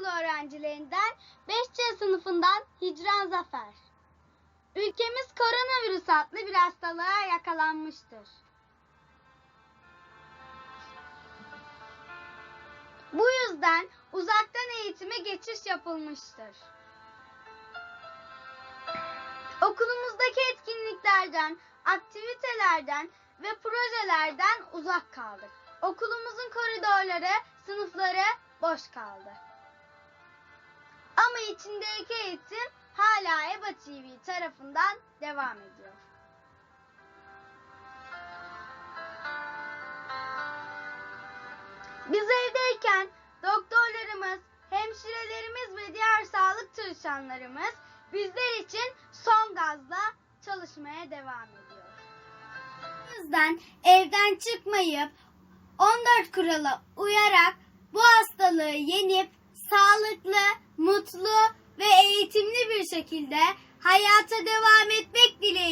Ortaokulu öğrencilerinden 5C sınıfından Hicran Zafer. Ülkemiz koronavirüs adlı bir hastalığa yakalanmıştır. Bu yüzden uzaktan eğitime geçiş yapılmıştır. Okulumuzdaki etkinliklerden, aktivitelerden ve projelerden uzak kaldık. Okulumuzun koridorları, sınıfları boş kaldı. Ama içindeki eğitim hala EBA TV tarafından devam ediyor. Biz evdeyken doktorlarımız, hemşirelerimiz ve diğer sağlık çalışanlarımız bizler için son gazla çalışmaya devam ediyor. Yüzden evden çıkmayıp 14 kurala uyarak bu hastalığı yenip sağlıklı, mutlu ve şekilde hayata devam etmek dileğiyle